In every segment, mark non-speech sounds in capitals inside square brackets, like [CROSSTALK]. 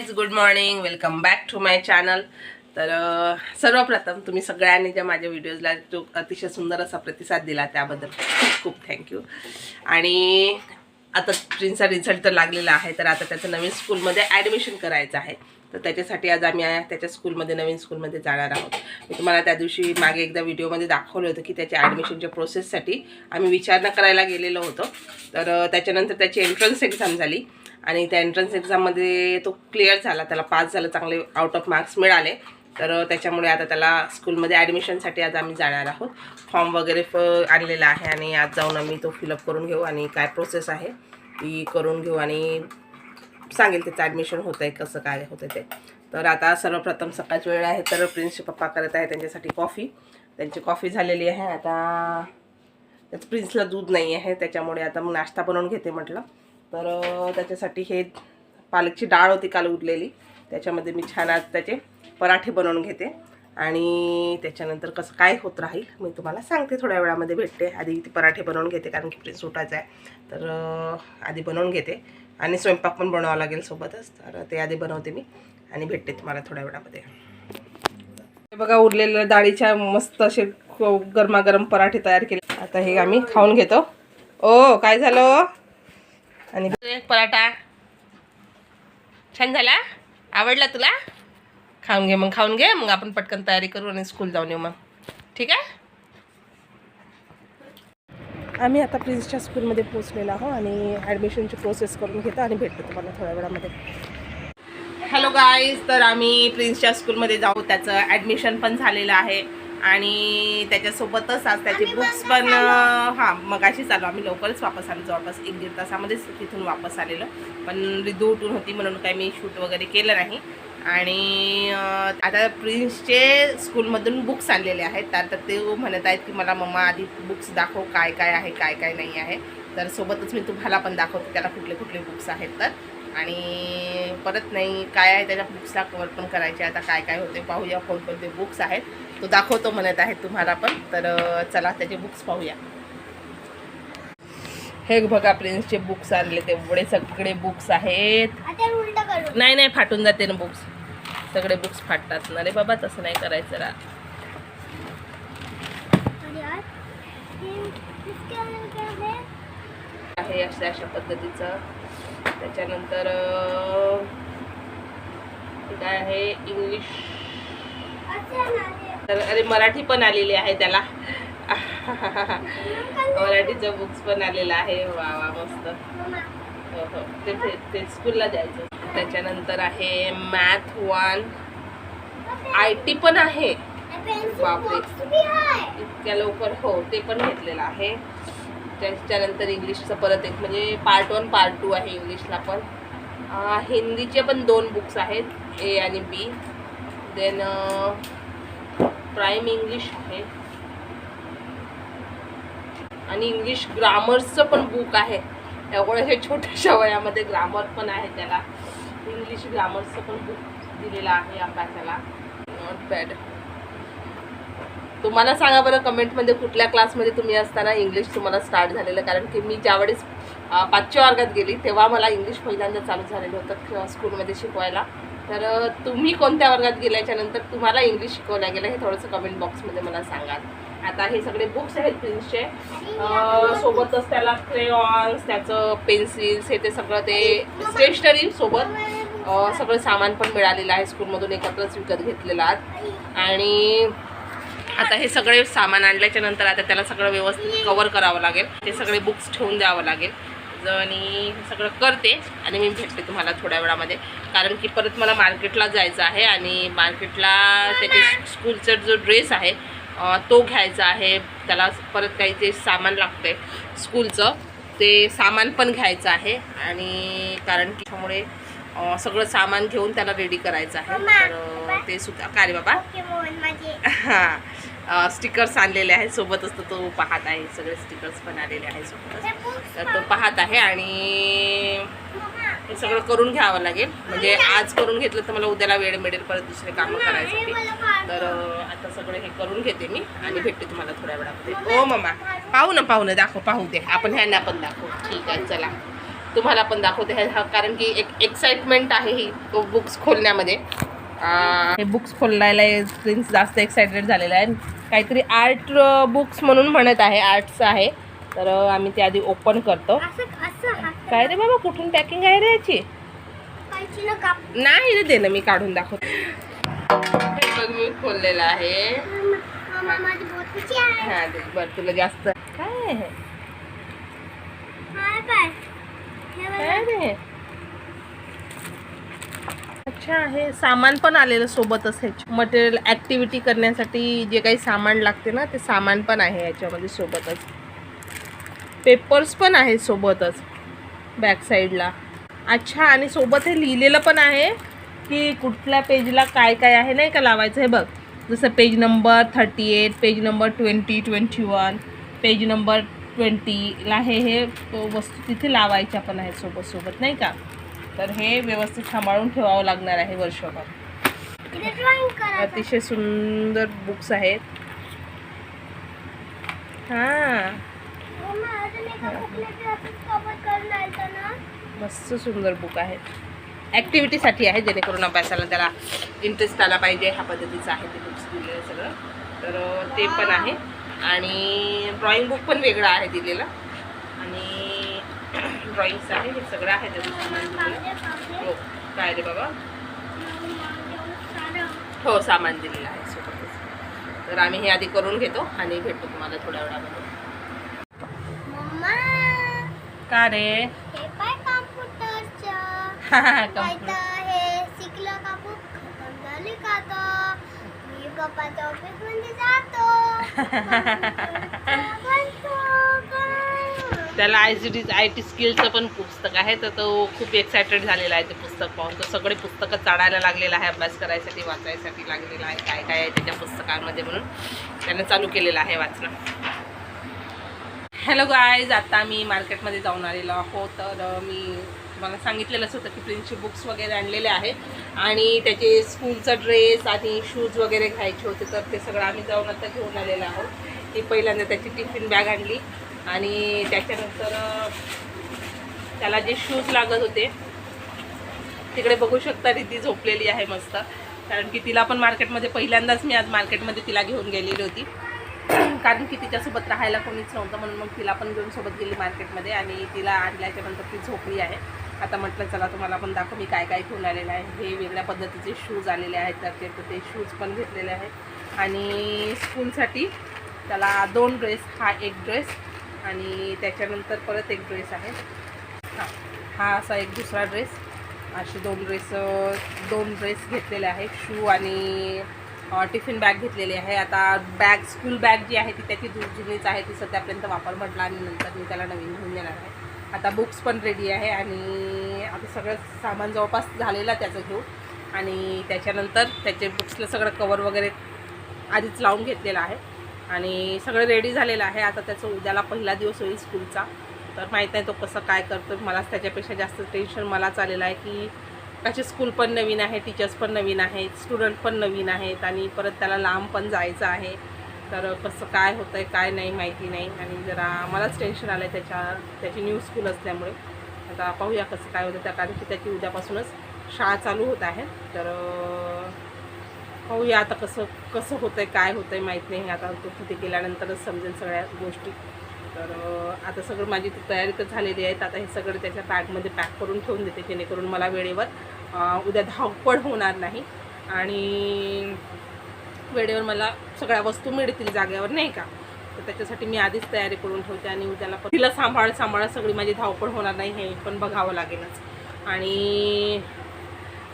Guys good morning welcome back to my channel तर सर्वप्रथम तुम्ही सगळ्यांनी ज्या माझ्या व्हिडिओजला जो अतिशय सुंदर असा प्रतिसाद दिला त्याबद्दल खूप खूप थँक्यू आणि आता ट्रीनचा रिझल्ट तर लागलेला आहे तर आता त्याचं नवीन स्कूलमध्ये ॲडमिशन करायचं आहे. तर त्याच्यासाठी आज आम्ही त्याच्या स्कूलमध्ये नवीन स्कूलमध्ये जाणार आहोत. मी तुम्हाला त्या दिवशी मागे एकदा व्हिडिओमध्ये दाखवलं होतं की त्याच्या ॲडमिशनच्या प्रोसेससाठी आम्ही विचारणा करायला गेलेलो होतो. तर त्याच्यानंतर त्याची एंट्रन्स एक्झाम झाली. आणि त्या एंट्रन्स एक्झाममध्ये तो क्लिअर झाला. त्याला पास झालं चांगले आउट ऑफ मार्क्स मिळाले. तर त्याच्यामुळे आता त्याला स्कूलमध्ये ॲडमिशनसाठी आज आम्ही जाणार आहोत. फॉर्म वगैरे फ आणलेला आहे आणि आज जाऊन आम्ही तो फिलअप करून घेऊ आणि काय प्रोसेस आहे ती करून घेऊ आणि सांगेल त्याचं ॲडमिशन होतं आहे कसं काय होतं ते. तर आता सर्वप्रथम सकाळची वेळ आहे तर प्रिन्सचे पप्पा करत आहे त्यांच्यासाठी कॉफी त्यांची कॉफी झालेली आहे. आता त्याचं प्रिन्सला दूध नाही आहे त्याच्यामुळे आता मग नाश्ता बनवून घेते म्हटलं. तर त्याच्यासाठी हे पालकची डाळ होती काल उरलेली. त्याच्यामध्ये मी छान आज त्याचे पराठे बनवून घेते. आणि त्याच्यानंतर कसं काय होत राहील मी तुम्हाला सांगते. थोड्या वेळामध्ये भेटते. आधी ती पराठे बनवून घेते कारण की प्रिन्स उठायचं आहे. तर आधी बनवून घेते. आणि स्वयंपाक पण बनवावा लागेल सोबतच. तर ते आधी बनवते मी. आणि भेटते तुम्हाला थोड्या वेळामध्ये. बघा उरलेल्या डाळीच्या मस्त असे गरमागरम पराठे तयार केले. आता हे आम्ही खाऊन घेतो. ओ काय झालं? आणि एक पराठा. छान झाला? आवडला तुला? खाऊन घे मग खाऊन घे. मग आपण पटकन तयारी करू आणि स्कूल जाऊन येऊ मग. ठीक आहे? आम्ही आता प्रिन्सच्या स्कूलमध्ये पोहोचलेलो आहोत आणि ॲडमिशनची प्रोसेस करून घेतो आणि भेटतो तुम्हाला थोड्या वेळामध्ये. हॅलो गाईज तर आम्ही प्रिन्सच्या स्कूलमध्ये जाऊ. त्याचं ॲडमिशन पण झालेलं आहे. आणि त्याच्यासोबतच आज त्याचे बुक्स पण हां मगाशीच आलो. आम्ही लवकरच वापस आलो. जवळपास एक दीड तासामध्येच तिथून वापस आलेलो. पण रिदू उठून होती म्हणून काही मी शूट वगैरे केलं नाही. आणि आता प्रिन्सचे स्कूलमधून बुक्स आणलेले आहेत. तर तर ते म्हणत आहेत की मला मम्मा आधी बुक्स दाखव. काय काय आहे काय काय नाही आहे. तर सोबतच मी तुम्हाला पण दाखवते. त्याला कुठले कुठले बुक्स आहेत तर. आणि परत नाही काय आहे त्याच्या बुक्सला कवर पण करायचे. आता काय काय होते पाहूया. कोणकोणते बुक्स आहेत. तो दाखवतो म्हणत आहे तुम्हाला पण. तर चला त्याचे बुक्स पाहूया. हे बघा प्रिन्सचे बुक्स आणले तेवढे सगळे बुक्स आहेत. नाही नाही फाटून जाते ना बुक्स सगळे बुक्स फाटतात. ना रे बाबा तसं नाही करायचं रा. आहे अशा अशा पद्धतीचं. त्याच्यानंतर काय आहे? इंग्लिश तर अरे मराठी पण आलेली आहे त्याला. मराठीचं बुक्स पण आलेलं आहे. वा वा मस्त. हो हो. ते ते- स्कूलला जायचं. त्याच्यानंतर आहे मॅथ वन आय टी पण आहे. बापरे. इतक्या लवकर हो ते पण घेतलेलं आहे. त्याच्यानंतर इंग्लिशचं परत एक म्हणजे पार्ट वन पार्ट टू आहे इंग्लिशला पण. हिंदीचे पण दोन बुक्स आहेत ए आणि बी देन प्राईम इंग्लिश आहे. आणि इंग्लिश ग्रामर्सचं पण बुक आहे. त्यामुळे हे छोट्याशा वयामध्ये ग्रामर पण आहे त्याला. इंग्लिश ग्रामरचं पण बुक दिलेलं आहे अभ्यासाला नॉट बॅड तुम्हाला सांगा बरं कमेंटमध्ये कुठल्या क्लासमध्ये तुम्ही असताना इंग्लिश तुम्हाला स्टार्ट झालेलं? कारण की मी ज्यावेळेस पाचव्या वर्गात गेली तेव्हा मला इंग्लिश पहिल्यांदा चालू झालेलं होतं स्कूलमध्ये शिकवायला. तर तुम्ही कोणत्या वर्गात गेल्याच्यानंतर तुम्हाला इंग्लिश शिकवलं गेलं हे थोडंसं कमेंट बॉक्समध्ये मला सांगा. आता हे सगळे बुक्स आहेत प्रिन्सचे सोबतच त्याला क्रेऑन्स त्याचं पेन्सिल्स हे ते सगळं ते स्टेशनरी सोबत सगळं सामान पण मिळालेलं आहे स्कूलमधून एकत्रच विकत घेतलेलं आहे आणि आता हे सगळे सामान आणल्याच्या नंतर आता त्याला सगळं व्यवस्थित कवर करावं लागेल. ते सगळे बुक्स ठेवून द्यावं लागेल. आणि सगळं करते आणि मी भेटते तुम्हाला थोड्या वेळामध्ये. कारण की परत मला मार्केटला जायचं आहे आणि मार्केटला त्याचे स्कूलचा जो ड्रेस आहे तो घ्यायचा आहे. त्याला परत काही ते सामान लागते स्कूलचं ते सामान पण घ्यायचं आहे. आणि कारण की त्यामुळे सगळं सामान घेऊन त्याला रेडी करायचं आहे. तर ते सुद्धा का रे बाबा? हां. स्टिकर्स आणलेले आहेत. सोबतच तर तो पाहत आहे. सगळे स्टिकर्स पण आलेले आहे सोबतच. तर तो पाहत आहे आणि हे सगळं करून घ्यावं लागेल. म्हणजे आज करून घेतलं तर मला उद्याला वेळ मिळेल परत दुसरे कामं करायसाठी. तर आता सगळं हे करून घेते मी आणि भेटते तुम्हाला थोड्या वेळामध्ये. ओ मम्मा पाहू ना पाहू ना दाखव पाहू दे. आपण ह्यांना पण दाखवू. ठीक आहे चला. तुम्हाला पण दाखवते हे हा- कारण की एक एक्साइटमेंट आहे ही बुक्स खोलण्यामध्ये. हे बुक्स खोलायला प्रिन्स जास्त एक्सायटेड झालेला आहे. काहीतरी आर्ट बुक्स म्हणून म्हणत आहे आर्ट्स आहे. तर आम्ही ते आधी ओपन करतो. असं असं हात काय रे बाबा कुठून पॅकिंग आहे रे याची? नाही रे दे ना मी काढून दाखवते. हे बघ मी खोललेलं आहे. आहे. हा दे बरं तुला जास्त. काय आहे? रे? अच्छा हे सामान पण आलेलं सोबतच ह्याच्या मटेरियल ऍक्टिव्हिटी करण्यासाठी जे काही सामान लागते ना ते सामान पण आहे याच्यामध्ये सोबतच. पेपर्स पण आहे सोबतच. बॅक साईडला अच्छा आणि सोबत हे लिहिलेलं पण आहे की कुठल्या पेजला काय काय आहे नाही का लावायचं? हे बघ. जसं page number thirty eight page number twenty twenty one page number ट्वेंटीला हे हे वस्तू तिथे लावायच्या पण आहेत सोबत सोबत नाही का? तर हे व्यवस्थित सांभाळून ठेवावं लागणार आहे वर्षभर. अतिशय सुंदर बुक्स आहेत. हां. मस्त सुंदर बुक आहे. ॲक्टिव्हिटीसाठी आहे जेणेकरून अभ्यासाला त्याला इंटरेस्ट आला पाहिजे ह्या पद्धतीचं आहे ते बुक्स दिलेलं सगळं. तर ते पण आहे. आणि ड्रॉइंग बुक पण वेगळं आहे दिलेलं. आणि [CLEARS THROAT] ड्रॉइंग्स आहे हे सगळं आहे त्या सामान दिलेलं. हो काय रे बाबा? हो सामान दिलेलं आहे. सोबतच. तर आम्ही हे आधी करून घेतो आणि भेटतो तुम्हाला थोड्या वेळामध्ये मम्मा का रे हे पाय कॉम्प्युटरचं कम्प्युटर काय हे शिकलं का बुक खतम झाली का तो मी पप्पाच्या ऑफिसमध्ये जातो बनतो काय? [LAUGHS] त्याला I C T I T स्किलचं पण पुस्तक आहे तर तो खूप एक्सायटेड झालेला आहे ते पुस्तक पाहून. तो सगळे पुस्तकं चाडायला लागलेला आहे अभ्यास करायसाठी वाचायसाठी लागलेला आहे काय काय आहे त्याच्या पुस्तकांमध्ये म्हणून. त्यानं चालू केलेलं आहे वाचणं. हॅलो गायज आता मी मार्केटमध्ये जाऊन आलेलो आहो. तर मी तुम्हाला सांगितलेलंच होतं की प्रिन्सचे बुक्स वगैरे आणलेले आहे आणि त्याचे स्कूलचा ड्रेस आणि शूज वगैरे घ्यायचे होते तर ते सगळं आम्ही जाऊन आता घेऊन आलेलो आहोत ती पहिल्यांदा त्याची टिफिन बॅग आणली. आणि त्याच्यानंतर त्याला जे शूज लागत होते तिकडे बघू शकता रिती झोपलेली आहे मस्त. कारण की तिला पण मार्केटमध्ये पहिल्यांदाच मी आज मार्केटमध्ये तिला घेऊन गेलेली होती. कारण की तिच्यासोबत राहायला कोणीच नव्हतं म्हणून मग तिला पण घेऊन सोबत गेली मार्केटमध्ये आणि तिला आणल्याच्यानंतर ती झोपली आहे. आता म्हटलं चला तुम्हाला पण दाखव मी काय काय घेऊन आलेलं आहे. हे वेगळ्या पद्धतीचे शूज आलेले आहेत तर ते तर ते शूज पण घेतलेले आहेत आणि स्कूलसाठी त्याला दोन ड्रेस हा एक ड्रेस आणि त्याच्यानंतर परत एक ड्रेस आहे. हा हा असा एक दुसरा ड्रेस असे दोन ड्रेस दोन ड्रेस घेतलेले आहेत शू आणि टिफिन बॅग घेतलेली आहे. आता बॅग स्कूल बॅग जी आहे ती त्याची जुनीच आहे ती सध्यापर्यंत वापर म्हटला आणि नंतर मी त्याला नवीन घेऊन देणार आहे. आता बुक्स पण रेडी आहे आणि आता सगळं सामान जवळपास झालेलं त्याचं घेऊ आणि त्याच्यानंतर त्याचे बुक्सला सगळं कवर वगैरे आधीच लावून घेतलेलं आहे. आणि सगळं रेडी झालेलं आहे. आता त्याचं उद्याला पहिला दिवस होईल स्कूलचा. तर माहीत नाही तो कसं काय करतो मलाच त्याच्यापेक्षा जास्त टेन्शन मलाच आलेलं आहे की त्याचे स्कूल पण नवीन आहे टीचर्स पण नवीन आहेत स्टुडंट पण नवीन आहेत आणि परत त्याला लांब पण जायचं आहे. तर कसं काय होतं आहे काय नाही माहिती नाही. आणि जरा मलाच टेन्शन आलं आहे त्याच्या त्याची न्यू स्कूल असल्यामुळे. आता पाहूया कसं काय होतं त्या कारण की त्याची उद्यापासूनच शाळा चालू होत आहे. तर पाहूया आता कसं कसं होतं आहे काय होतं आहे माहीत नाही. आता तो तिथे गेल्यानंतरच समजेल सगळ्या गोष्टी. तर आता सगळं माझी ती तयारी तर झालेली आहे. आता हे सगळं त्याच्या बॅगमध्ये पॅक करून ठेवून देते जेणेकरून मला वेळेवर उद्या धावपळ होणार नाही. आणि वेळेवर मला सगळ्या वस्तू मिळतील जागेवर नाही का? तर त्याच्यासाठी मी आधीच तयारी करून ठेवते आणि उद्याला पण तिला सांभाळ सांभाळ सगळी माझी धावपळ होणार नाही हे पण बघावं लागेलच. आणि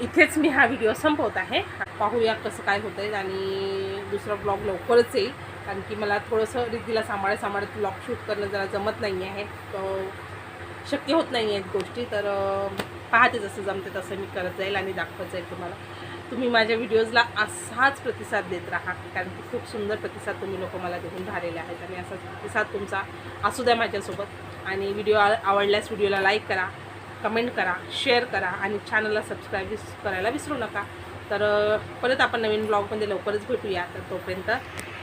इथेच मी हा व्हिडिओ संपवत आहे. पाहूया कसं काय होतं आहे आणि दुसरा ब्लॉग लवकरच येईल. कारण की मला थोडंसं रिद्धीला सांभाळत सांभाळत ब्लॉग शूट करणं जरा जमत नाही आहे तर शक्य होत नाही आहेत गोष्टी. तर पाहते जसं जमते तसं मी करत जाईल आणि दाखवत जाईल तुम्हाला. तुम्ही माझ्या व्हिडिओजला असाच प्रतिसाद देत राहा. कारण की खूप सुंदर प्रतिसाद तुम्ही लोक मला देऊन राहिलेले आहेत. आणि असाच प्रतिसाद तुमचा असू द्या माझ्यासोबत. आणि व्हिडिओ आवडल्यास व्हिडिओला लाईक करा कमेंट करा शेअर करा आणि चॅनलला सबस्क्राईब करायला विसरू नका. तर परत आपण नवीन ब्लॉगमध्ये लवकरच भेटूया. तर तोपर्यंत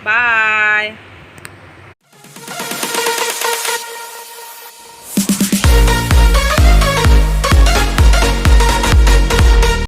Bye.